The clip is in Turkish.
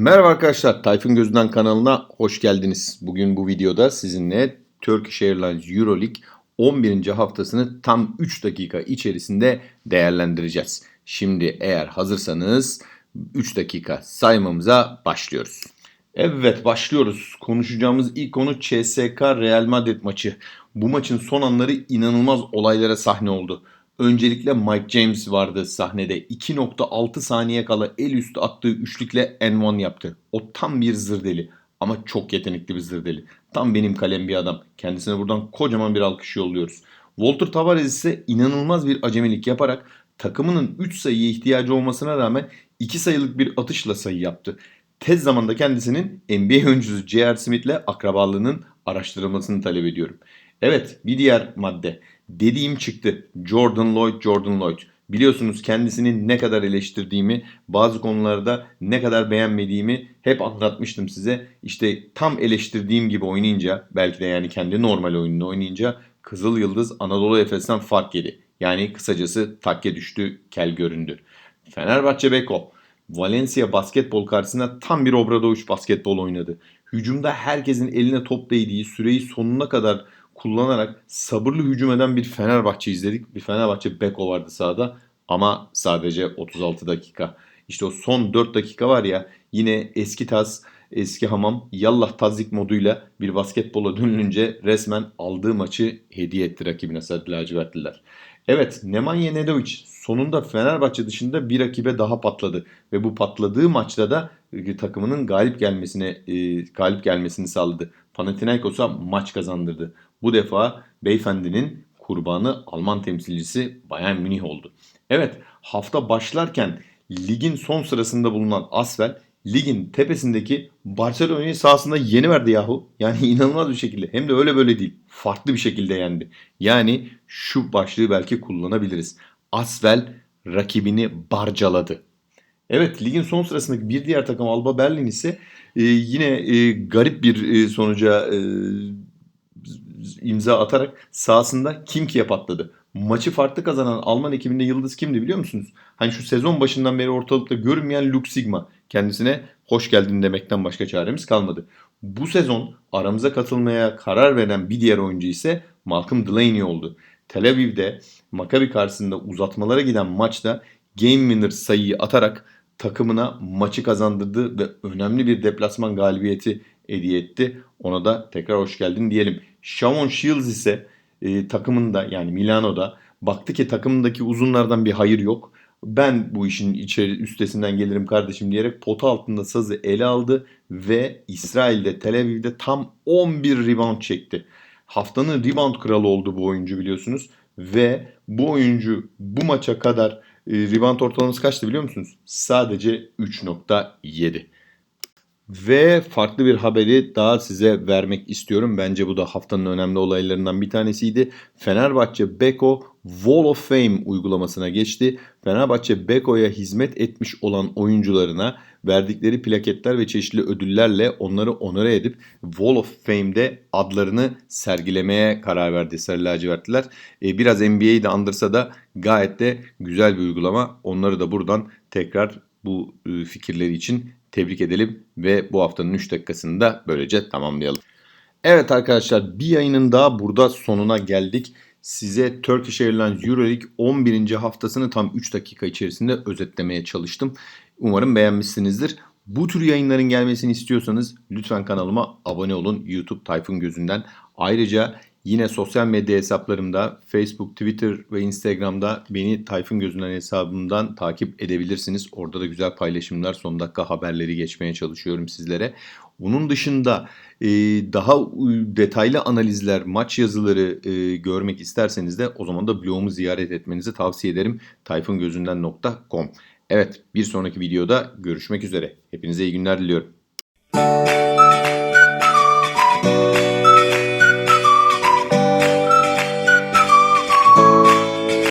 Merhaba arkadaşlar, Tayfun Gözünden kanalına hoş geldiniz. Bugün bu videoda sizinle Turkish Airlines Euroleague 11. haftasını tam 3 dakika içerisinde değerlendireceğiz. Şimdi eğer hazırsanız 3 dakika saymamıza başlıyoruz. Evet başlıyoruz. Konuşacağımız ilk konu CSK Real Madrid maçı. Bu maçın son anları inanılmaz olaylara sahne oldu. Öncelikle Mike James vardı sahnede. 2.6 saniye kala el üstü attığı üçlükle N1 yaptı. O tam bir zırdeli ama çok yetenekli bir zırdeli. Tam benim kalem bir adam. Kendisine buradan kocaman bir alkış yolluyoruz. Walter Tavares ise inanılmaz bir acemilik yaparak takımının 3 sayıya ihtiyacı olmasına rağmen 2 sayılık bir atışla sayı yaptı. Tez zamanda kendisinin NBA oyuncusu J.R. Smith'le akrabalığının araştırılmasını talep ediyorum. Evet bir diğer madde. Dediğim çıktı. Jordan Lloyd, Jordan Lloyd. Biliyorsunuz kendisini ne kadar eleştirdiğimi, bazı konularda ne kadar beğenmediğimi hep anlatmıştım size. İşte tam eleştirdiğim gibi oynayınca, belki de yani kendi normal oyununu oynayınca Kızıl Yıldız Anadolu Efes'ten fark yedi. Yani kısacası takke düştü, kel göründü. Fenerbahçe Beko. Valencia basketbol karşısında tam bir Obradoviç basketbol oynadı. Hücumda herkesin eline top değdiği süreyi sonuna kadar kullanarak sabırlı hücum eden bir Fenerbahçe izledik. Bir Fenerbahçe Beko vardı sahada ama sadece 36 dakika. İşte o son 4 dakika var ya yine eski taz, eski hamam yallah tazik moduyla bir basketbola dönülünce resmen aldığı maçı hediye etti rakibine Sarı lacivertliler. Evet Nemanja Nedovic sonunda Fenerbahçe dışında bir rakibe daha patladı ve bu patladığı maçta da takımının galip gelmesine e, galip gelmesini sağladı. Panathinaikos'a maç kazandırdı. Bu defa beyefendinin kurbanı Alman temsilcisi Bayern Münih oldu. Evet hafta başlarken ligin son sırasında bulunan Asvel ligin tepesindeki Barcelona'yı sahasında yeni verdi yahu. Yani inanılmaz bir şekilde. Hem de öyle böyle değil. Farklı bir şekilde yendi. Yani şu başlığı belki kullanabiliriz. Asvel rakibini barcaladı. Evet ligin son sırasındaki bir diğer takım Alba Berlin ise e, yine e, garip bir e, sonuca e, imza atarak sahasında Kimki'ye patladı. Maçı farklı kazanan Alman ekibinde yıldız kimdi biliyor musunuz? Hani şu sezon başından beri ortalıkta görünmeyen Luke Sigma. Kendisine hoş geldin demekten başka çaremiz kalmadı. Bu sezon aramıza katılmaya karar veren bir diğer oyuncu ise Malcolm Delaney oldu. Tel Aviv'de Maccabi karşısında uzatmalara giden maçta game winner sayıyı atarak takımına maçı kazandırdı ve önemli bir deplasman galibiyeti hediye etti. Ona da tekrar hoş geldin diyelim. Shavon Shields ise e, takımında yani Milano'da baktı ki takımındaki uzunlardan bir hayır yok. Ben bu işin içeri üstesinden gelirim kardeşim diyerek pota altında sazı ele aldı ve İsrail'de Tel Aviv'de tam 11 rebound çekti. Haftanın rebound kralı oldu bu oyuncu biliyorsunuz ve bu oyuncu bu maça kadar rebound ortalaması kaçtı biliyor musunuz? Sadece 3.7. Ve farklı bir haberi daha size vermek istiyorum. Bence bu da haftanın önemli olaylarından bir tanesiydi. Fenerbahçe Beko Wall of Fame uygulamasına geçti. Fenerbahçe Beko'ya hizmet etmiş olan oyuncularına verdikleri plaketler ve çeşitli ödüllerle onları onore edip Wall of Fame'de adlarını sergilemeye karar verdi Sarı Lacivertliler. Ee, biraz NBA'yi de andırsa da gayet de güzel bir uygulama. Onları da buradan tekrar bu e, fikirleri için tebrik edelim ve bu haftanın 3 dakikasını da böylece tamamlayalım. Evet arkadaşlar bir yayının daha burada sonuna geldik. Size Turkish Airlines Euroleague 11. haftasını tam 3 dakika içerisinde özetlemeye çalıştım. Umarım beğenmişsinizdir. Bu tür yayınların gelmesini istiyorsanız lütfen kanalıma abone olun YouTube Tayfun Gözünden. Ayrıca Yine sosyal medya hesaplarımda Facebook, Twitter ve Instagram'da beni Tayfun Gözünden hesabımdan takip edebilirsiniz. Orada da güzel paylaşımlar, son dakika haberleri geçmeye çalışıyorum sizlere. Bunun dışında e, daha detaylı analizler, maç yazıları e, görmek isterseniz de o zaman da blogumu ziyaret etmenizi tavsiye ederim. tayfungözünden.com Evet bir sonraki videoda görüşmek üzere. Hepinize iyi günler diliyorum.